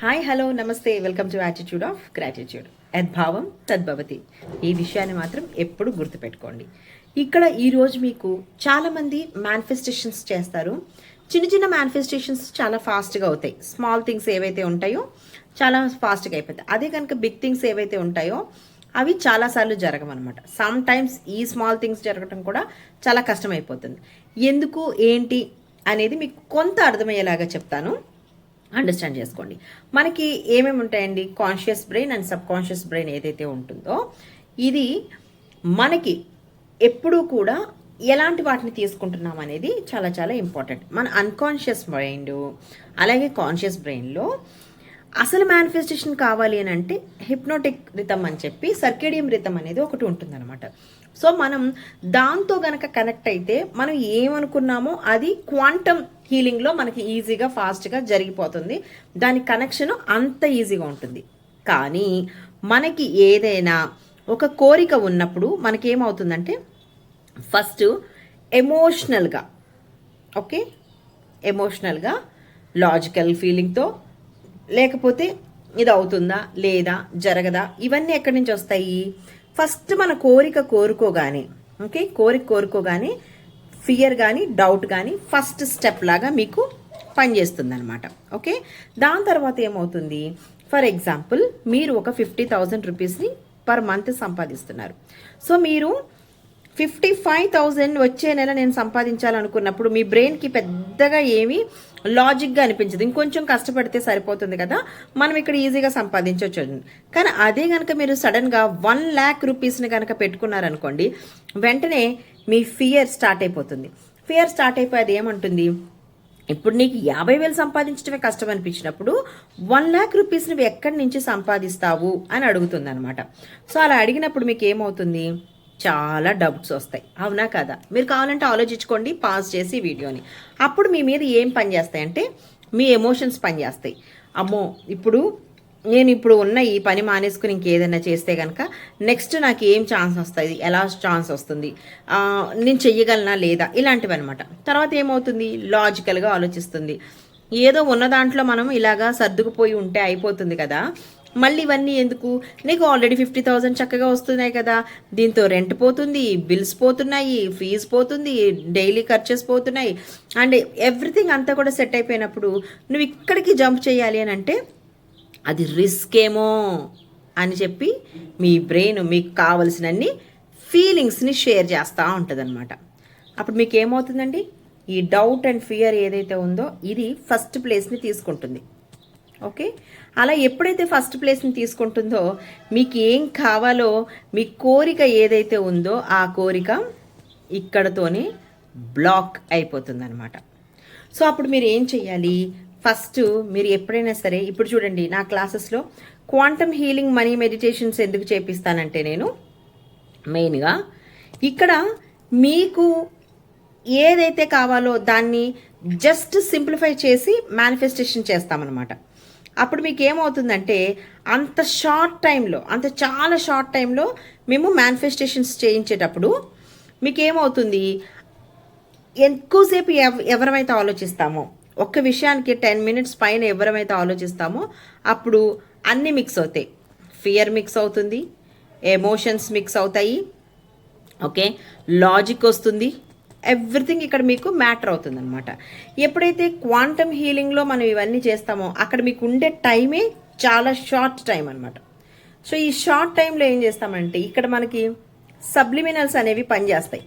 Hi hello నమస్తే welcome to attitude of gratitude యద్భావం తద్భవతి ఈ విషయాన్ని మాత్రం ఎప్పుడు గుర్తుపెట్టుకోండి. ఇక్కడ ఈరోజు మీకు చాలామంది మేనిఫెస్టేషన్స్ చేస్తారు. చిన్న చిన్న మేనిఫెస్టేషన్స్ చాలా ఫాస్ట్గా అవుతాయి. స్మాల్ థింగ్స్ ఏవైతే ఉంటాయో చాలా ఫాస్ట్గా అయిపోతాయి. అదే కనుక బిగ్ థింగ్స్ ఏవైతే ఉంటాయో అవి చాలాసార్లు జరగమన్నమాట సమ్ టైమ్స్ ఈ స్మాల్ థింగ్స్ జరగటం కూడా చాలా కష్టమైపోతుంది. ఎందుకు ఏంటి అనేది మీకు కొంత అర్థమయ్యేలాగా చెప్తాను. అండర్స్టాండ్ చేసుకోండి. మనకి ఏమేమి ఉంటాయండి? Conscious brain and subconscious brain ఏదైతే ఉంటుందో ఇది మనకి ఎప్పుడూ కూడా ఎలాంటి వాటిని తీసుకుంటున్నాం అనేది చాలా చాలా ఇంపార్టెంట్ మన అన్కాన్షియస్ మైండ్ అలాగే కాన్షియస్ బ్రెయిన్లో అసలు మేనిఫెస్టేషన్ కావాలి అని అంటే హిప్నోటిక్ రితం అని చెప్పి సర్కేడియం రితం అనేది ఒకటి ఉంటుందన్నమాట. సో మనం దాంతో గనక కనెక్ట్ అయితే మనం ఏమనుకున్నామో అది క్వాంటమ్ హీలింగ్లో మనకి ఈజీగా ఫాస్ట్గా జరిగిపోతుంది. దాని కనెక్షన్ అంత ఈజీగా ఉంటుంది. కానీ మనకి ఏదైనా ఒక కోరిక ఉన్నప్పుడు మనకేమవుతుందంటే ఫస్ట్ ఎమోషనల్గా ఓకే ఎమోషనల్గా లాజికల్ ఫీలింగ్తో లేకపోతే ఇది అవుతుందా లేదా జరగదా ఇవన్నీ ఎక్కడి నుంచి వస్తాయి? ఫస్ట్ మన కోరిక కోరుకోగానే ఓకే? కోరిక కోరుకోగానే ఫియర్ కానీ డౌట్ కానీ ఫస్ట్ స్టెప్ లాగా మీకు పనిచేస్తుంది అనమాట ఓకే? దాని తర్వాత ఏమవుతుంది? ఫర్ ఎగ్జాంపుల్ మీరు ఒక ఫిఫ్టీ థౌజండ్ రూపీస్ని పర్ మంత్ సంపాదిస్తున్నారు. సో మీరు ఫిఫ్టీ ఫైవ్ థౌజండ్ వచ్చే నెల నేను సంపాదించాలనుకున్నప్పుడు మీ బ్రెయిన్కి పెద్దగా ఏమీ లాజిక్గా అనిపించదు. ఇంకొంచెం కష్టపడితే సరిపోతుంది కదా. మనం ఇక్కడ ఈజీగా సంపాదించవచ్చు. కానీ అదే కనుక మీరు సడన్గా వన్ ల్యాక్ రూపీస్ని కనుక పెట్టుకున్నారనుకోండి వెంటనే మీ ఫియర్ స్టార్ట్ అయిపోతుంది. ఫియర్ స్టార్ట్ అయిపోయి అది ఏమంటుంది? ఇప్పుడు నీకు యాభై వేలు సంపాదించడమే కష్టం అనిపించినప్పుడు వన్ ల్యాక్ రూపీస్ నువ్వు ఎక్కడి నుంచి సంపాదిస్తావు అని అడుగుతుంది అనమాట సో అలా అడిగినప్పుడు మీకు ఏమవుతుంది? చాలా డౌట్స్ వస్తాయి. అవునా కదా? మీరు కావాలంటే ఆలోచించుకోండి పాజ్ చేసి వీడియోని. అప్పుడు మీ మీద ఏం పని చేస్తాయంటే మీ ఎమోషన్స్ పనిచేస్తాయి అమ్మో ఇప్పుడు నేను ఇప్పుడు ఉన్న ఈ పని మానేసుకుని ఇంకేదైనా చేస్తే కనుక నెక్స్ట్ నాకు ఏం ఛాన్స్ వస్తుంది ఎలా ఛాన్స్ వస్తుంది? నేను చెయ్యగలనా లేదా? ఇలాంటివి అనమాట తర్వాత ఏమవుతుంది? లాజికల్గా ఆలోచిస్తుంది. ఏదో ఉన్న దాంట్లో మనం ఇలాగా సర్దుకుపోయి ఉంటే అయిపోతుంది కదా. మళ్ళీ ఇవన్నీ ఎందుకు? నీకు ఆల్రెడీ ఫిఫ్టీ థౌజండ్ చక్కగా వస్తున్నాయి కదా. దీంతో రెంట్ పోతుంది బిల్స్ పోతున్నాయి ఫీజు పోతుంది డైలీ ఖర్చెస్ పోతున్నాయి. అండ్ ఎవ్రీథింగ్ అంతా కూడా సెట్ అయిపోయినప్పుడు నువ్వు ఇక్కడికి జంప్ చేయాలి అని అంటే అది రిస్క్ ఏమో అని చెప్పి మీ బ్రెయిన్ మీకు కావలసినన్ని ఫీలింగ్స్ని షేర్ చేస్తూ ఉంటుందన్నమాట. అప్పుడు మీకు ఏమవుతుందండి ఈ డౌట్ అండ్ ఫియర్ ఏదైతే ఉందో ఇది ఫస్ట్ ప్లేస్ని తీసుకుంటుంది. ఓకే? అలా ఎప్పుడైతే ఫస్ట్ ప్లేస్ని తీసుకుంటుందో మీకు ఏం కావాలో మీ కోరిక ఏదైతే ఉందో ఆ కోరిక ఇక్కడతోనే బ్లాక్ అయిపోతుంది సో అప్పుడు మీరు ఏం చేయాలి ఫస్ట్ మీరు ఎప్పుడైనా సరే ఇప్పుడు చూడండి నా క్లాసెస్లో క్వాంటమ్ హీలింగ్ మనీ మెడిటేషన్స్ ఎందుకు చేపిస్తానంటే నేను మెయిన్గా ఇక్కడ మీకు ఏదైతే కావాలో దాన్ని జస్ట్ సింప్లిఫై చేసి మేనిఫెస్టేషన్ చేస్తామన్నమాట. అప్పుడు మీకు ఏమవుతుందంటే అంత షార్ట్ టైంలో అంత చాలా షార్ట్ టైంలో మేము మేనిఫెస్టేషన్స్ చేయించేటప్పుడు మీకు ఏమవుతుంది ఎక్కువసేపు ఎవ ఎవరమైతే ఆలోచిస్తామో ఒక్క విషయానికి టెన్ మినిట్స్ పైన ఎవరమైతే ఆలోచిస్తామో అప్పుడు అన్నీ మిక్స్ అవుతాయి. ఫియర్ మిక్స్ అవుతుంది ఎమోషన్స్ మిక్స్ అవుతాయి ఓకే లాజిక్ వస్తుంది ఎవ్రీథింగ్ ఇక్కడ మీకు మ్యాటర్ అవుతుంది అనమాట ఎప్పుడైతే క్వాంటమ్ హీలింగ్లో మనం ఇవన్నీ చేస్తామో అక్కడ మీకు ఉండే టైమే చాలా షార్ట్ టైం అనమాట సో ఈ షార్ట్ టైంలో ఏం చేస్తామంటే ఇక్కడ మనకి సబ్లిమినల్స్ అనేవి పనిచేస్తాయి.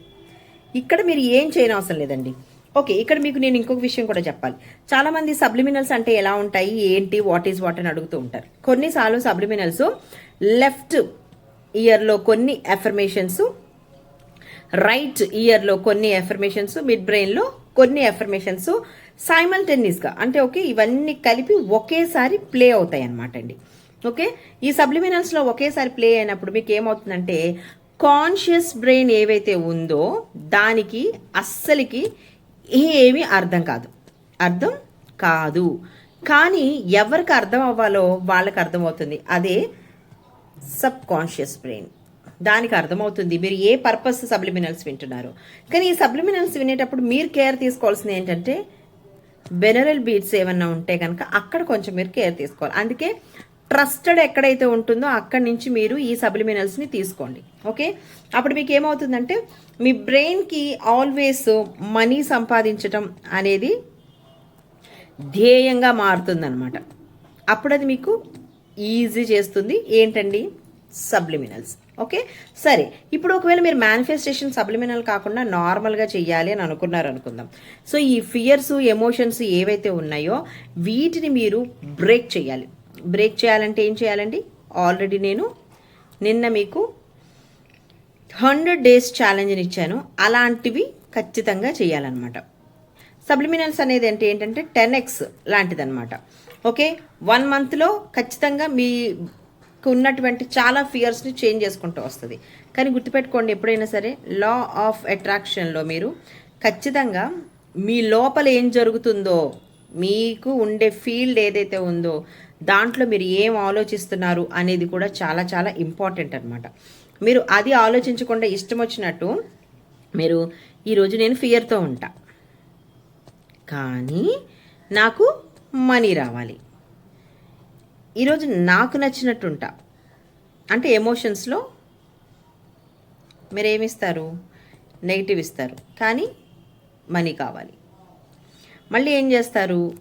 ఇక్కడ మీరు ఏం చేయని అవసరం లేదండి. ఓకే ఇక్కడ మీకు నేను ఇంకొక విషయం కూడా చెప్పాలి. చాలా మంది సబ్లిమినల్స్ అంటే ఎలా ఉంటాయి ఏంటి వాట్ ఈజ్ వాట్ అని అడుగుతూ ఉంటారు. కొన్నిసార్లు సబ్లిమినల్స్ లెఫ్ట్ ఇయర్లో కొన్ని ఎఫర్మేషన్స్ రైట్ ఇయర్లో కొన్ని ఎఫర్మేషన్స్ మిడ్ బ్రెయిన్లో కొన్ని ఎఫర్మేషన్స్ సైమల్టేనియస్గా అంటే ఓకే ఇవన్నీ కలిపి ఒకేసారి ప్లే అవుతాయి అన్నమాట అండి. ఓకే ఈ సబ్లిమినల్స్లో ఒకేసారి ప్లే అయినప్పుడు మీకు ఏమవుతుందంటే కాన్షియస్ బ్రెయిన్ ఏవైతే ఉందో దానికి అస్సలకి ఏమీ అర్థం కాదు. అర్థం కాదు. కానీ ఎవరికి అర్థం అవ్వాలో వాళ్ళకి అర్థమవుతుంది. అదే సబ్ కాన్షియస్ బ్రెయిన్ దానికి అర్థమవుతుంది. మీరు ఏ పర్పస్ సబ్లిమినల్స్ వింటున్నారు? కానీ ఈ సబ్లిమినల్స్ వినేటప్పుడు మీరు కేర్ తీసుకోవాల్సింది ఏంటంటే బెనరల్ బీట్స్ ఏమన్నా ఉంటే కనుక అక్కడ కొంచెం మీరు కేర్ తీసుకోవాలి. అందుకే ట్రస్టెడ్ ఎక్కడైతే ఉంటుందో అక్కడి నుంచి మీరు ఈ సబ్లిమినల్స్ని తీసుకోండి. ఓకే? అప్పుడు మీకు ఏమవుతుందంటే మీ బ్రెయిన్కి ఆల్వేస్ మనీ సంపాదించటం అనేది ధ్యేయంగా మారుతుందన్నమాట. అప్పుడు అది మీకు ఈజీ చేస్తుంది. ఏంటండి? సబ్లిమినల్స్. ఓకే? సరే ఇప్పుడు ఒకవేళ మీరు మేనిఫెస్టేషన్ సబ్లిమినల్ కాకుండా నార్మల్గా చెయ్యాలి అని అనుకున్నారు అనుకుందాం. సో ఈ ఫియర్స్ ఎమోషన్స్ ఏవైతే ఉన్నాయో వీటిని మీరు బ్రేక్ చేయాలి బ్రేక్ చేయాలంటే ఏం చేయాలండి? ఆల్రెడీ నేను నిన్న మీకు హండ్రెడ్ డేస్ ఛాలెంజ్ని ఇచ్చాను. అలాంటివి ఖచ్చితంగా చేయాలన్నమాట సబ్లిమినల్స్ అనేది అంటే ఏంటంటే టెన్ ఎక్స్ లాంటిదన్నమాట. ఓకే? వన్ మంత్లో ఖచ్చితంగా మీ ఉన్నటువంటి చాలా ఫియర్స్ని చేంజ్ చేసుకుంటూ వస్తుంది. కానీ గుర్తుపెట్టుకోండి ఎప్పుడైనా సరే లా ఆఫ్ అట్రాక్షన్లో మీరు ఖచ్చితంగా మీ లోపల ఏం జరుగుతుందో మీకు ఉండే ఫీల్డ్ ఏదైతే ఉందో దాంట్లో మీరు ఏం ఆలోచిస్తున్నారు అనేది కూడా చాలా చాలా ఇంపార్టెంట్ అనమాట మీరు అది ఆలోచించకుండా ఇష్టం వచ్చినట్టు మీరు ఈరోజు నేను ఫియర్తో ఉంటా. కానీ నాకు మనీ రావాలి. ఈరోజు నాకు నచ్చినట్టు ఉంటా అంటే ఎమోషన్స్లో మీరు ఏమిస్తారు నెగిటివ్ ఇస్తారు. కానీ మనీ కావాలి. మళ్ళీ ఏం చేస్తారు?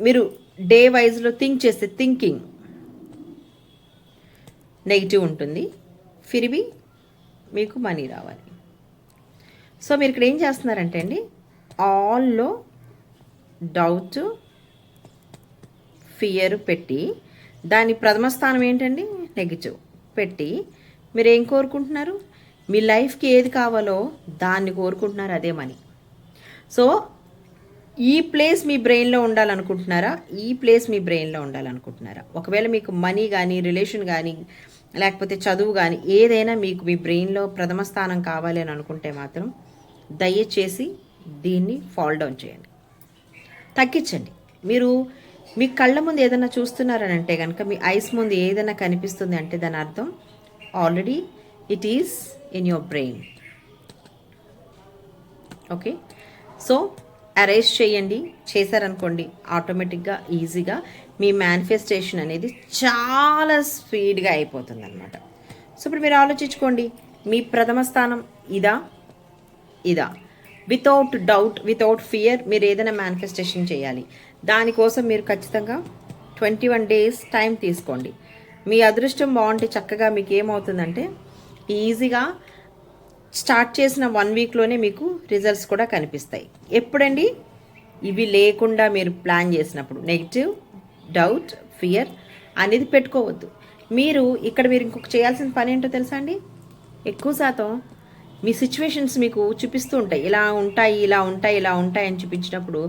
మీరు డే వైజ్లో థింక్ చేస్తే థింకింగ్ నెగిటివ్ ఉంటుంది. ఫిరిబి మీకు మనీ రావాలి. సో మీరు ఇక్కడ ఏం చేస్తున్నారంటే అండి ఆల్లో డౌట్ ఫియర్ పెట్టి దాని ప్రథమ స్థానం ఏంటండి? నెగిటివ్ పెట్టి. మీరు ఏం కోరుకుంటున్నారు? మీ లైఫ్కి ఏది కావాలో దాన్ని కోరుకుంటున్నారు అదే మనీ. సో ఈ ప్లేస్ మీ బ్రెయిన్లో ఉండాలనుకుంటున్నారా? ఈ ప్లేస్ మీ బ్రెయిన్లో ఉండాలనుకుంటున్నారా? ఒకవేళ మీకు మనీ కానీ రిలేషన్ కానీ లేకపోతే చదువు కానీ ఏదైనా మీకు మీ బ్రెయిన్లో ప్రథమ స్థానం కావాలి అని అనుకుంటే మాత్రం దయచేసి దీన్ని ఫాల్ డౌన్ చేయండి. తగ్గించండి. మీరు మీ కళ్ళ ముందు ఏదైనా చూస్తున్నారని అంటే కనుక మీ ఐస్ ముందు ఏదైనా కనిపిస్తుంది అంటే దాని అర్థం already it is in your brain okay so arrange చేయండి. చేశారనుకోండి ఆటోమేటిక్గా ఈజీగా మీ మేనిఫెస్టేషన్ అనేది చాలా స్పీడ్గా అయిపోతుంది అనమాట సో ఇప్పుడు మీరు ఆలోచించుకోండి. మీ ప్రథమ స్థానం ఇదా? ఇదా. వితౌట్ డౌట్ వితౌట్ ఫియర్ మీరు ఏదైనా మేనిఫెస్టేషన్ చేయాలి. దానికోసం మీరు ఖచ్చితంగా ట్వంటీ వన్ డేస్ టైం తీసుకోండి. మీ అదృష్టం బాగుంటే చక్కగా మీకు ఏమవుతుందంటే ఈజీగా స్టార్ట్ చేసిన వన్ వీక్లోనే మీకు రిజల్ట్స్ కూడా కనిపిస్తాయి. ఎప్పుడండి? ఇవి లేకుండా మీరు ప్లాన్ చేసినప్పుడు. నెగిటివ్ డౌట్ ఫియర్ అనేది పెట్టుకోవద్దు. మీరు ఇక్కడ మీరు ఇంకొక చేయాల్సిన పని ఏంటో తెలుసా అండి? ఎక్కువ శాతం మీ సిచ్యువేషన్స్ మీకు చూపిస్తూ ఉంటాయి. ఇలా ఉంటాయి ఇలా ఉంటాయి ఇలా ఉంటాయి అని చూపించినప్పుడు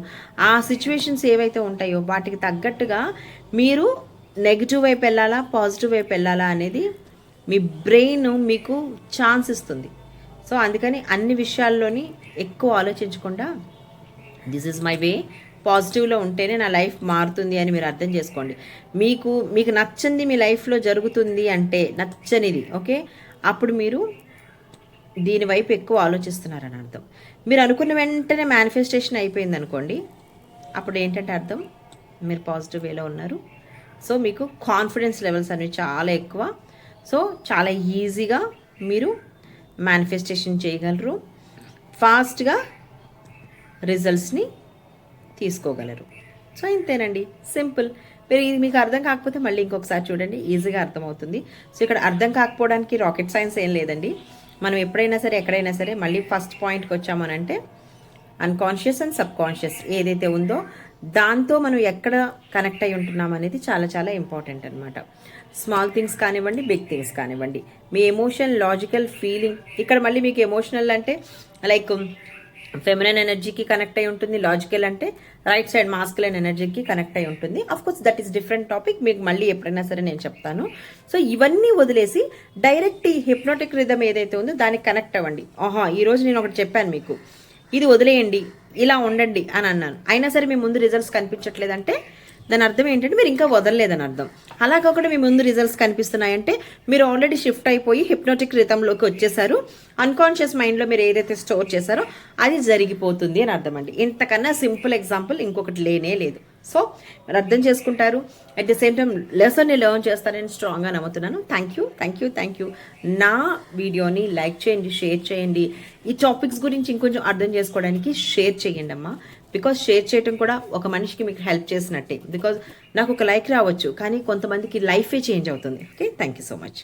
ఆ సిచ్యువేషన్స్ ఏవైతే ఉంటాయో వాటికి తగ్గట్టుగా మీరు నెగిటివ్ వైపు వెళ్ళాలా పాజిటివ్ వైపు వెళ్ళాలా అనేది మీ బ్రెయిన్ మీకు ఛాన్స్ ఇస్తుంది. సో అందుకని అన్ని విషయాల్లోని ఎక్కువ ఆలోచించకుండా దిస్ ఇస్ మై వే పాజిటివ్లో ఉంటేనే నా లైఫ్ మారుతుంది అని మీరు అర్థం చేసుకోండి. మీకు మీకు నచ్చింది మీ లైఫ్లో జరుగుతుంది అంటే నచ్చనిది ఓకే అప్పుడు మీరు దీని వైపు ఎక్కువ ఆలోచిస్తున్నారని అర్థం. మీరు అనుకున్న వెంటనే మేనిఫెస్టేషన్ అయిపోయింది అనుకోండి అప్పుడు ఏంటంటే అర్థం? మీరు పాజిటివ్ వేలో ఉన్నారు. సో మీకు కాన్ఫిడెన్స్ లెవెల్స్ అనేవి చాలా ఎక్కువ. సో చాలా ఈజీగా మీరు మేనిఫెస్టేషన్ చేయగలరు. ఫాస్ట్గా రిజల్ట్స్ని తీసుకోగలరు. సో ఇంతేనండి. సింపుల్ మీరు ఇది మీకు అర్థం కాకపోతే మళ్ళీ ఇంకొకసారి చూడండి. ఈజీగా అర్థమవుతుంది. సో ఇక్కడ అర్థం కాకపోవడానికి రాకెట్ సైన్స్ ఏం లేదండి. మనం ఎప్పుడైనా సరే ఎక్కడైనా సరే మళ్ళీ ఫస్ట్ పాయింట్కి వచ్చామనంటే అన్కాన్షియస్ అండ్ సబ్ కాన్షియస్ ఏదైతే ఉందో దాంతో మనం ఎక్కడ కనెక్ట్ అయి ఉంటున్నాం అనేది చాలా చాలా ఇంపార్టెంట్ అనమాట స్మాల్ థింగ్స్ కానివ్వండి బిగ్ థింగ్స్ కానివ్వండి. మీ ఎమోషన్ లాజికల్ ఫీలింగ్ ఇక్కడ మళ్ళీ మీకు ఎమోషనల్ అంటే లైక్ ఫెమినైన్ ఎనర్జీకి కనెక్ట్ అయి ఉంటుంది లాజికల్ అంటే రైట్ సైడ్ మాస్కులైన్ ఎనర్జీకి కనెక్ట్ అయి ఉంటుంది. Of course that is different topic మీకు మళ్ళీ ఎప్పుడైనా సరే నేను చెప్తాను. సో ఇవన్నీ వదిలేసి డైరెక్ట్ ఈ హిప్నోటిక్ రిధమ్ ఏదైతే ఉందో దానికి కనెక్ట్ అవ్వండి. ఆహా ఈ రోజు నేను ఒకటి చెప్పాను మీకు. ఇది వదిలేయండి ఇలా ఉండండి అని అన్నాను. అయినా సరే మీ ముందు రిజల్ట్స్ కనిపించట్లేదంటే దాని అర్థం ఏంటంటే మీరు ఇంకా వదలలేదని అర్థం. అలా కాకుండా మీ ముందు రిజల్ట్స్ కనిపిస్తున్నాయంటే మీరు ఆల్రెడీ షిఫ్ట్ అయిపోయి హిప్నోటిక్ రితంలోకి వచ్చేసారు. అన్కాన్షియస్ మైండ్లో మీరు ఏదైతే స్టోర్ చేశారో అది జరిగిపోతుంది అని అర్థం అండి ఇంతకన్నా సింపుల్ ఎగ్జాంపుల్ ఇంకొకటి లేనే లేదు. సో మీరు అర్థం చేసుకుంటారు. అట్ ద సేమ్ టైం లెసన్ని లెర్న్ చేస్తారని స్ట్రాంగ్గా నమ్ముతున్నాను. Thank you thank you thank you నా వీడియోని లైక్ చేయండి షేర్ చేయండి. ఈ టాపిక్స్ గురించి ఇంకొంచెం అర్థం చేసుకోవడానికి షేర్ చేయండి అమ్మా. బికాజ్ షేర్ చేయటం కూడా ఒక మనిషికి మీకు హెల్ప్ చేసినట్టే. బికాజ్ నాకు ఒక లైక్ రావచ్చు కానీ కొంతమందికి లైఫే చేంజ్ అవుతుంది. Okay thank you so much